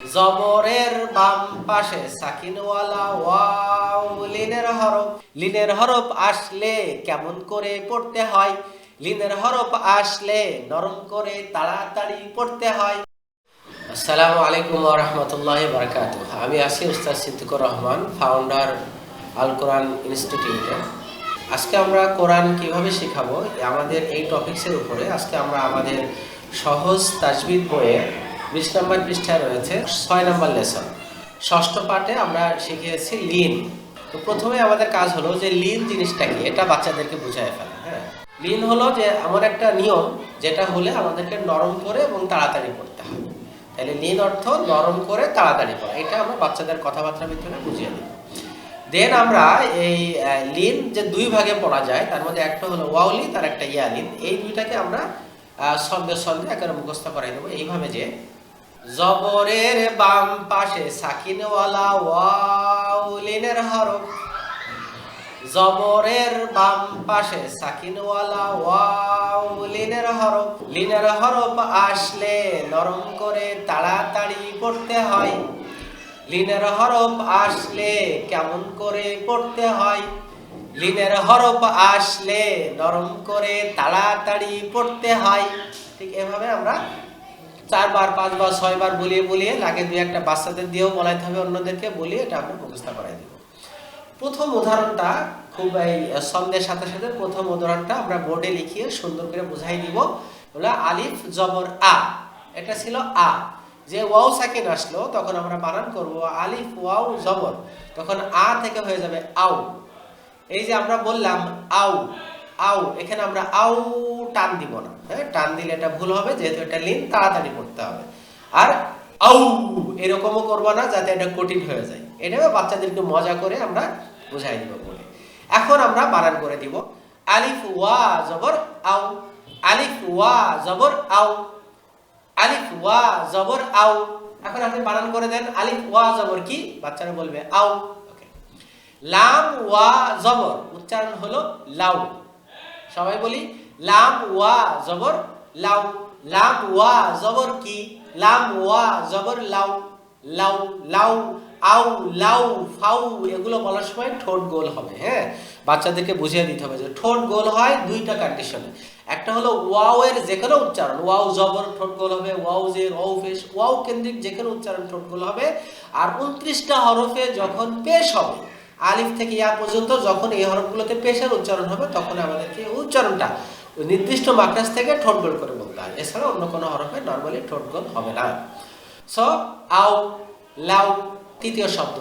জবরের বাম পাশে সাকিনওয়ালা, ওয়াও, লিনের হরফ। লিনের হরফ আসলে কেমন করে পড়তে হয়? লিনের হরফ আসলে নরম করে তাড়াতাড়ি পড়তে হয়। আসসালামু আলাইকুম রহমতুল্লাহ বারকাত আমি আছি উস্তাদ সিদ্দিকুর রহমান ফাউন্ডার আল কোরআন ইনস্টিটিউটের আজকে আমরা কোরআন কীভাবে শেখাবো? আমাদের এই টপিক্সের উপরে আজকে আমরা আমাদের সহজ তাজবিদ বইয়ের বিশ নম্বর পৃষ্ঠায় রয়েছে ছয় নম্বর লেসন। ষষ্ঠ পাঠে আমরা শিখিয়েছি লিন। তো প্রথমে আমাদের কাজ হলো যে লিন জিনিসটা কি, এটা বাচ্চাদেরকে বুঝায় ফেলা হ্যাঁ? লিন হলো যে এমন একটা নিয়ম যেটা হলে আমাদেরকে নরম করে এবং তাড়াতাড়ি পড়তে হবে তাহলে লিন অর্থ নরম করে তাড়াতাড়ি পড়া, এটা আমরা বাচ্চাদের কথাবার্তার ভিতরে বুঝিয়ে দিই দেন আমরা এই লিন যে দুই ভাগে পড়া যায়, তার মধ্যে একটা হলো ওয়াউলিন তার একটা ইয়ালিন এই দুইটাকে আমরা সঙ্গে সঙ্গে একেবারে মুখস্থ করাই দেবো। এইভাবে যে জবরের বাম পাশে সাকিনওয়ালা ওয়াউলিনের হরফ। জবরের বাম পাশে সাকিনওয়ালা, ওয়াও, লিনের হরফ। লিনের হরফ আসলে নরম করে তাড়াতাড়ি পড়তে হয়। লিনের হরফ আসলে কেমন করে পড়তে হয়? লিনের হরফ আসলে নরম করে তাড়াতাড়ি পড়তে হয়। ঠিক এভাবে আমরা চারবার, পাঁচবার, ছয়বার বলিয়ে বলিয়ে লাগে দুই একটা বাচ্চাদের দিয়েও বলাইতে হবে, অন্যদেরকে বলিয়ে এটা আমরা মুখস্থ করাই দেবো। প্রথম উদাহরণটা খুব এই ছন্দের সাথে সাথে প্রথম উদাহরণটা আমরা বোর্ডে লিখিয়ে সুন্দর করে বুঝাই দিব। হলো আলিফ জবর আ, এটা ছিল আ। যে ওয়াও সাকিন আসলো, তখন আমরা বানান করব আলিফ ওয়াও জবর। তখন আ থেকে হয়ে যাবে আউ এই যে আমরা বললাম আউ আউ এখানে আমরা আউ টান দিব না। হ্যাঁ টান দিলে এটা ভুল হবে, যেহেতু এটা লিন তাড়াতাড়ি পড়তে হবে। আর আউ, এরকমও করব না যাতে এটা কঠিন হয়ে যায়। এটা বাচ্চাদেরকে মজা করে আমরা বুঝাই দিব বলে। এখন আমরা বানান করে দিব। আলিফ, ওয়া, জবর, আউ। আলিফ, ওয়া, জবর, আউ। আলিফ, ওয়া, জবর, আউ। এখন আপনি বানান করে দেন। আলিফ, ওয়া, জবর কি? বাচ্চারা বলবে আউ। লাম, ওয়া, জবর। উচ্চারণ হলো লাউ। সবাই বলি লাম, ওয়া, জবর, লাউ। লাম, ওয়া, জবর কি? লাম, ওয়া, জবর, লাউ। লাউ লাউ, আউ, লাউ, ফাউ, এগুলো বলার সময় ঠোঁট গোল হবে হ্যাঁ? বাচ্চাদেরকে বুঝিয়ে দিতে হবে যে ঠোঁট গোল হয় দুইটা কন্ডিশনে একটা হলো ওয়াও এর যে কোনো উচ্চারণ, ওয়াও, জবর, ঠোঁট গোল হবে, ওয়াও জের ওয়াও, ফেস, ওয়াও কেন্দ্রিক যে কোনো উচ্চারণ ঠোঁট গোল হবে। আর উনত্রিশটা হরফে যখন পেশ হবে, আলিফ থেকে ইয়া পর্যন্ত যখন এই হরফগুলোতে পেশের উচ্চারণ হবে, তখন আমাদেরকে উচ্চারণটা নির্দিষ্ট মাকড়াস থেকে ঠোঁট গোল করে বলতে হয়। এছাড়া অন্য কোনো হরফে নর্মালি ঠোঁট গোল হবে না। সো আও লাউ তৃতীয় শব্দ।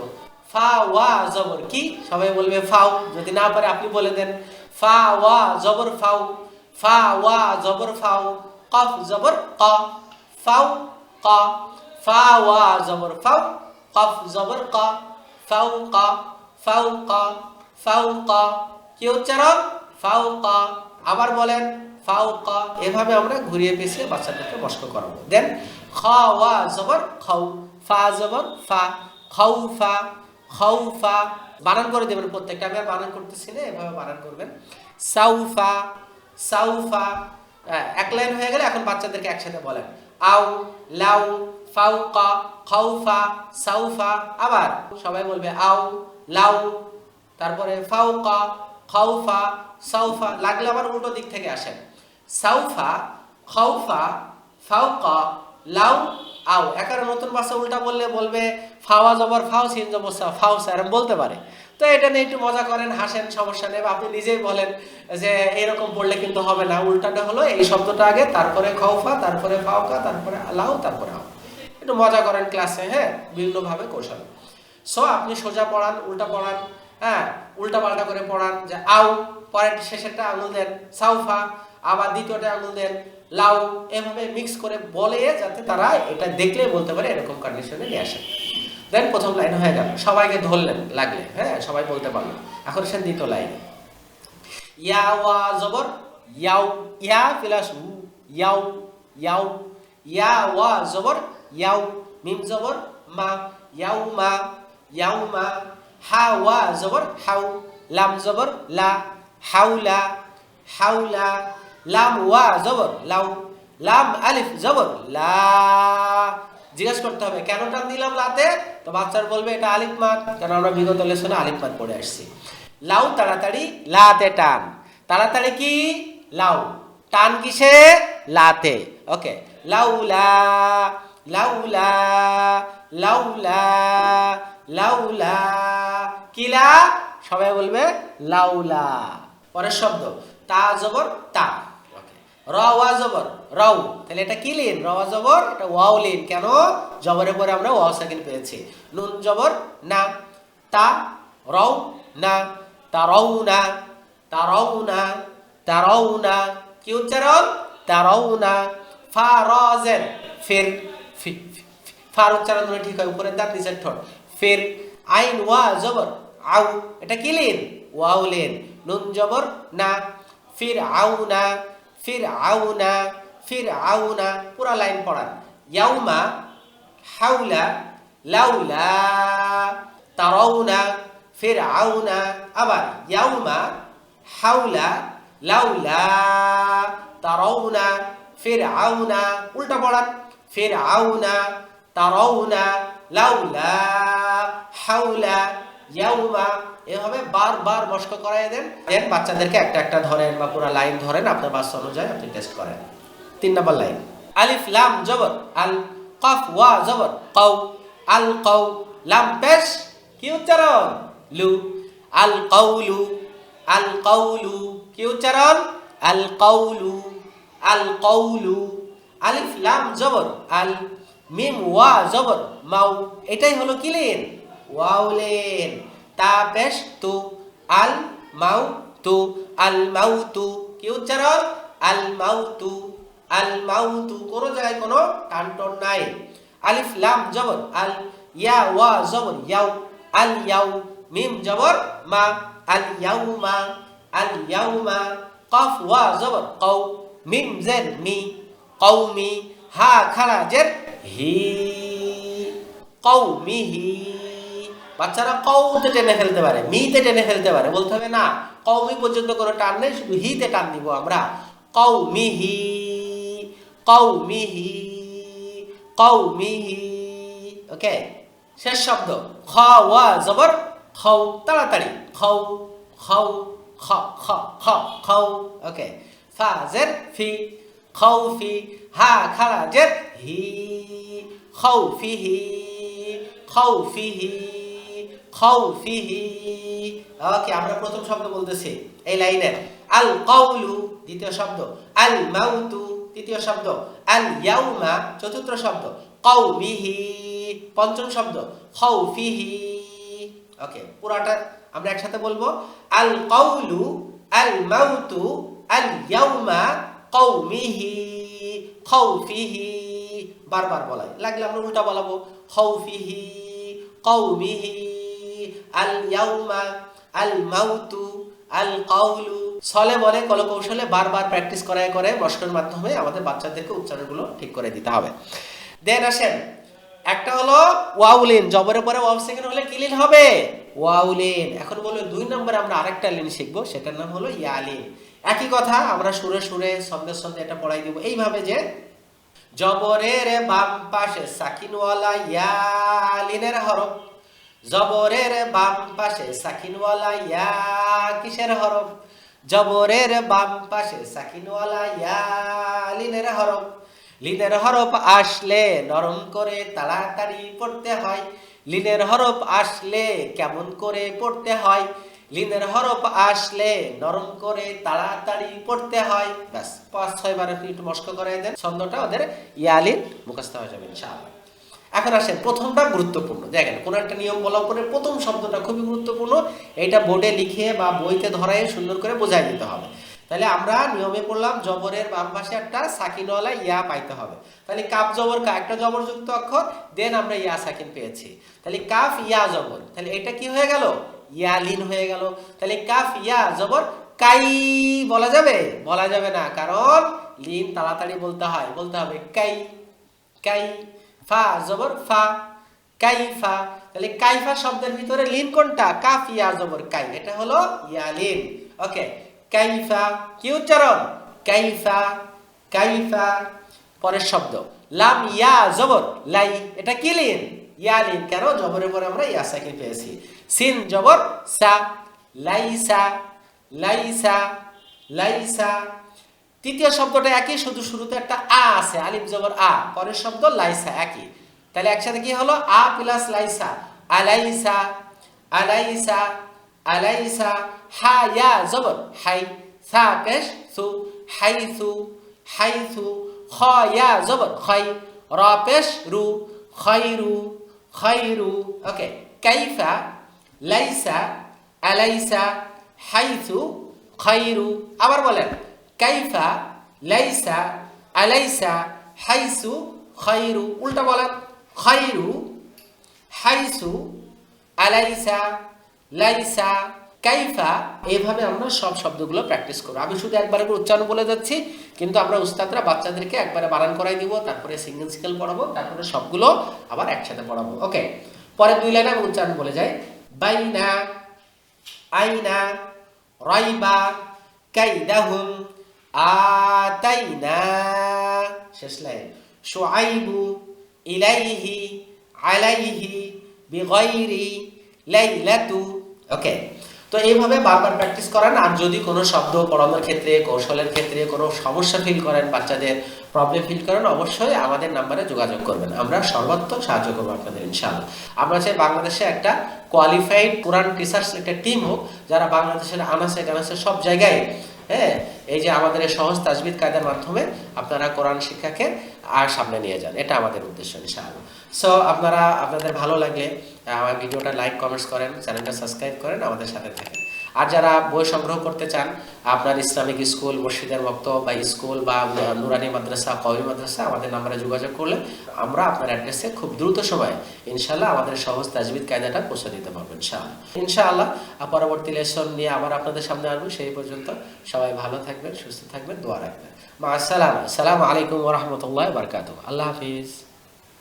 ফা, ওয়া, জবর, কি? সবাই বলবে ফাউ যদি না পারে আপনি বলে দেন। ফা, ওয়া, জবর ফাউ ফা, ওয়া, জবর ফাউ কফ, জবর, ক। ফাউ ক। ফা, ওয়া, জবর ফাউ কফ, জবর, ক। ফাউ ক। ফাউ ক। ফাউ ক। কি উচ্চারণ ফাউ ক। আবার বলেন ফাউ ক এভাবে আমরা ঘুরিয়ে পেঁচিয়ে বাচ্চাদেরকে মস্ক করাবো। দেন খ, ওয়া, জবর, খাউ। ফা, জবর, ফা। খাউ ফা খাউ, ফা। বানান করে দেবেন প্রত্যেকটা। আমি বানান করতেছি না, এভাবে বানান করবেন। সাউফা সাউফা এক লাইন হয়ে গেলে এখন বাচ্চাদেরকে একসাথে বলেন। আউ, লাউ, ফাউকা খাউফা সাউফা আবার সবাই বলবে, আউ, লাউ। তারপরে ফাউকা খাউফা, সাউফা লাগলে আবার উল্টো দিক থেকে আসেন সাউফা, খাউফা, ফাউকা, লাউ আউ একার নতুন ভাষা উল্টা বললে বলবে ফাওয়া জবর ফাও, সিন জবর ফাও স্যার বলতে পারে। তো এটা নিয়ে একটু মজা করেন, হাসেন, সমস্যা নেই। আপনি নিজেই বলেন যে এরকম পড়লে কিন্তু হবে না। উল্টাটা হলো এই শব্দটা আগে, তারপরে খাউফা, তারপরে ফাওকা, তারপরে লাউ, তারপরে আউ একটু মজা করেন ক্লাসে হ্যাঁ? বিভিন্নভাবে কৌশল। সো আপনি সোজা পড়ান, উল্টা পড়ান। হ্যাঁ উল্টা পাল্টা করে পড়ান যে আউ, পরের শেষেরটা আঙুল দেন, সাউফা, আবার দ্বিতীয়টা আঙুল দেন, লাউ, এভাবে মিক্স করে বলে যাতে তারা এটা দেখলে বলতে পারে এরকম কন্ডিশনে নিয়ে আসে। দেন প্রথম লাইন হয়ে গেল। সবাইকে ধরলেন লাগলে হ্যাঁ সবাই বলতে পারল। এখন সে দ্বিতীয় লাইন ইয়া ওয়া জবর, ইয়াউ, ইয়া প্লাস উ ইয়াউ ইয়াউ, ইয়া ওয়া জবর, ইয়াউ, মিম জবর, মা, ইয়াউ মা ইয়াউ মা হা ওয়া, জবর হাউ লাম, জবর, লা হাউলা হাউলা লাম, ওয়া, জবর লাউ লাম, আলিফ, জবর, লা। জিজ্ঞেস করতে হবে, কেন টান দিলাম লাতে? তো বাচ্চার বলবে, এটা আলিফ মাদ কারণ আমরা বিগত লেসনে আলিফ মাদ পড়ে আসছি? লাউ তাড়াতাড়ি লাতে টান। তাড়াতাড়ি কি? লাউ টান কিসে? লাতে। ওকে। লাউলা লাউলা লাউলা লাউলা। কিলা সবাই বলবে লাউলা। পরের শব্দ। তা জবর, তা। ওকে। র, ওয়া জবর রাউ তাহলে এটা কি লিন? র ওয়া জবর, এটা ওয়াও লিন। কেন? জবরের পরে আমরা ওয়াও সেকেন্ড পেয়েছি। নুন জবর, না। তা, রও, না। তারাউ না। তারাউ না। তারাউ না। কি উচ্চারণ? তারাউ না। ফা, র, জের, ফির ফার উচ্চারণ হলে ঠিক হয়। উপরের দাঁত নিচের ঠোঁট। ফির আইন ওয়া জবর, আউ, এটা কি লিন? Wow Lin. নুন জবর না, ফির আউ না, ফির আউ না, ফির আউ না, পুরা লাইন পড়ান। ইয়াউমা হাউলা লাউলা তারাউনা ফিরআউনা আবার ইয়াউমা হাউলা লাউলা তারাউনা ফিরআউনা উল্টা পড়ান। ফিরআউনা তারাউনা লাউলা হাউলা ইয়াউমা। এভাবে বারবার মস্ক করাই দেন। দেন বাচ্চাদেরকে একটা একটা ধরেন বা পুরো লাইন ধরেন আপনার বাচ্চা অনুযায়ী আপনি টেস্ট করেন। তিন নম্বর লাইন। আলিফ, লাম, জবর। আল, কফ, ওয়া, জবর। কৌ আল কৌ লাম, পেশ। কি উচ্চারণ? লু। আল কৌলু আল কৌলু কি উচ্চারণ? আল কৌলু আল কৌলু আলিফ, লাম, জবর। আল মিম ওয়া, জবর। মাউ, এটাই হলো কি লেন? Wow lane. তা পেশ তু, আল মাউ তু, আল মাউ তু। কি উচ্চারণ? আল মাউ তু, আল মাউতু কোন জায়গায় কোনো টানটন নাই। আলিফ, লাম, জবর। আল ইয়া, ওয়া, জবর। ইয়াউ, আল ইয়াউ। মিম, জবর। মা, আল ইয়াউ মা, আল ইয়াউ মা। কফ, ওয়া, জবর। কৌ মিম, জের, মি। কৌমি হা খারা জের। হি বাচ্চারা কৌতে টেনে ফেলতে পারে, মিতে টেনে ফেলতে পারে। বলতে হবে না কৌমি পর্যন্ত কোনো টান নেই, শুধু হিতে টান দিব আমরা। কৌমিহি কৌমিহি কৌমিহি ওকে শেষ শব্দ। খ ওয়া জবর, খৌ, তাড়াতাড়ি। খৌ খৌ, খ খ খ, খৌ ওকে ফা, জের, ফি। খৌ ফি হা খাড়া জের হি খৌ ফি হি খৌ ফি হি খৌ ফি হি ওকে আমরা প্রথম শব্দ বলতেছি? এই লাইনের আল কৌলু দ্বিতীয় শব্দ। আল মাউতু, তৃতীয় শব্দ। আল ইয়াউমা, চতুর্থ শব্দ। কৌমিহি পঞ্চম শব্দ। খৌফিহি ওকে, পুরাটা আমরা একসাথে বলব। আল কৌলু আল মাউতু, আল ইয়াউমা কৌমিহি খৌফিহি বারবার বলাই। লাগলে আমরা উল্টা বলাবো। খৌফিহি কৌমিহি, আল ইয়াউমা, আল মাউতু, আল কাউলু। ছলে বলে, কলকৌশলে বারবার প্র্যাকটিস করায় করে মস্কর মাধ্যমে আমাদের বাচ্চাদেরকে উচ্চারণগুলো ঠিক করে দিতে হবে। দেন আসেন, একটা হলো ওয়াউলিন, জবরের পরে ওয়াও সেকেন্ড হলে কি লিন হবে? ওয়াউলিন। এখন বলব দুই নম্বরে আমরা আরেকটা লিন শিখব, সেটার নাম হলো ইয়ালিন। একই কথা, আমরা সুরে সুরে ছন্দের ছন্দে এটা পড়াই দিব। এইভাবে যে, জবরের বাম পাশে সাকিনওয়ালা ইয়ালিনের হরফ, জবরের বাম পাশে সাকিনওয়ালা ইয়া কিসের হরফ, জবরের বাম পাশে সাকিনওয়ালা ইয়ালিনের হরফ। লিনের হরফ আসলে নরম করে তাড়াতাড়ি পড়তে হয়, লিনের হরফ আসলে কেমন করে পড়তে হয় লিনের হরফ আসলে নরম করে তাড়াতাড়ি পড়তে হয়। ব্যাস, পাঁচ, ছয়, বার একটু মস্ক করাই দেন। ছন্দটা ওদের ইয়ালিন মুখস্থ হয়ে যাবে, ইনশাআল্লাহ। এখন আসেন প্রথমটা গুরুত্বপূর্ণ। দেখেন, কোন একটা নিয়ম বলার পরে প্রথম শব্দটা খুবই গুরুত্বপূর্ণ। এটা বোর্ডে লিখে বা বইতে ধরায় সুন্দর করে বোঝাই দিতে হবে। তাহলে আমরা নিয়মে পড়লাম, জবরের বাম পাশে একটা সাকিনওয়ালা ইয়া পাইতে হবে। তাহলে কাপ জবর কা, একটা জবরযুক্ত অক্ষর, দেন আমরা ইয়া সাকিন পেয়েছি। তাহলে কাফ ইয়া জবর, তাহলে এটা কি হয়ে গেল? ইয়া লিন হয়ে গেল। তাহলে কাফ, ইয়া, জবর, কাই বলা যাবে? বলা যাবে না, কারণ লিন তাড়াতাড়ি বলতে হয়। বলতে হবে কাই কাই, ফা, জবর, ফা কাইফা তাহলে কাইফা শব্দের ভিতরে লিন কোনটা? কাফ, ইয়া, জবর, কাই। এটা হলো ইয়ালিন ওকে কাইফা কি উচ্চারণ? কাইফা কাইফা পরের শব্দ। লাম, ইয়া, জবর, লাই। এটা কি লিন? ইয়া লিন কেন? জবরের পরে আমরা ইয়া সাকিন পেয়েছি। সিন জবর, সা, লাইসা লাইসা লাইসা। তৃতীয় শব্দটা একই, শুধু শুরুতে একটা আ আছে, আলিফ জবর আ। পরের শব্দ লাইসা, একই। তাহলে একসাথে কি হলো? আ প্লাস লাইসা। আলাইসা আলাইসা আলাইসা। হা, ইয়া, জবর। হাই, সা, পেশ, সু। হাই, সু। হাইসু হাইসু খ, ইয়া, জবর। খাই, র, পেশ, রু। খাইরু খাইরু ওকে কাইফা লাইসা আলাইসা হাইসু খৈরু আবার বলেন কাইফা লাইসা আলাইসা হাইসু খৈরু উল্টা বলেন খৈরু হাইসু আলাইসা লাইসা কাইফা এইভাবে আমরা সব শব্দগুলো প্র্যাকটিস করব। আমি শুধু একবারে উচ্চারণ বলে যাচ্ছি, কিন্তু আমরা উস্তাদরা বাচ্চাদেরকে একবারে বানান করাই দিব, তারপরে সিঙ্গেল সিঙ্গেল পড়াবো, তারপরে সবগুলো আবার একসাথে পড়াবো। ওকে পরে দুই লাইনে আমি উচ্চারণ বলে যাই। বাইনা, আইনা, রাইবা, কাইদাহুম, আতাইনা, শেষ লাইন। শুআইবু, ইলাইহি, আলাইহি, বিগাইরি, লাইলাতু। ওকে তো এইভাবে বারবার প্র্যাকটিস করেন, আর যদি কোনো শব্দ পড়ানোর ক্ষেত্রে, কৌশলের ক্ষেত্রে কোনো সমস্যা ফিল করেন, বাচ্চাদের প্রবলেম ফিল করেন, অবশ্যই আমাদের নাম্বারে যোগাযোগ করবেন। আমরা সর্বাত্মক সাহায্য করব আপনাদের, ইনশাআল্লাহ। আমরা চাই বাংলাদেশে একটা কোয়ালিফাইড কোরআন টিচার্স একটা টিম হোক, যারা বাংলাদেশের আনাসে গানাসে সব জায়গায় হ্যাঁ এই যে আমাদের এই সহজ তাজবিদ কায়দার মাধ্যমে আপনারা কোরআন শিক্ষাকে আর সামনে নিয়ে যান। এটা আমাদের উদ্দেশ্য, ইনশাআল্লাহ। সো আপনারা, আপনাদের ভালো লাগলে আমার ভিডিওটা লাইক কমেন্টস করেন চ্যানেলটা সাবস্ক্রাইব করেন, আমাদের সাথে থাকেন। আর যারা বই সংগ্রহ করতে চান, আপনার ইসলামিক স্কুল, মসজিদের ভক্ত বা স্কুল বা নুরানি মাদ্রাসা কবি মাদ্রাসা, আমাদের নাম্বারে যোগাযোগ করলে আমরা আপনার অ্যাড্রেসে খুব দ্রুত সময়ে, ইনশাআল্লাহ আমাদের সহজ তাজবিদ কায়দাটা পৌঁছে দিতে পারব, ইনশাআল্লাহ। ইনশাআল্লাহ পরবর্তী লেসন নিয়ে আবার আপনাদের সামনে আসব, সেই পর্যন্ত সবাই ভালো থাকবেন, সুস্থ থাকবেন, দোয়া রাখবেন। মা, আসসালাম, আসসালামু আলাইকুম ওরহমতুল্লাহ বারকাত আল্লাহ হাফিজ।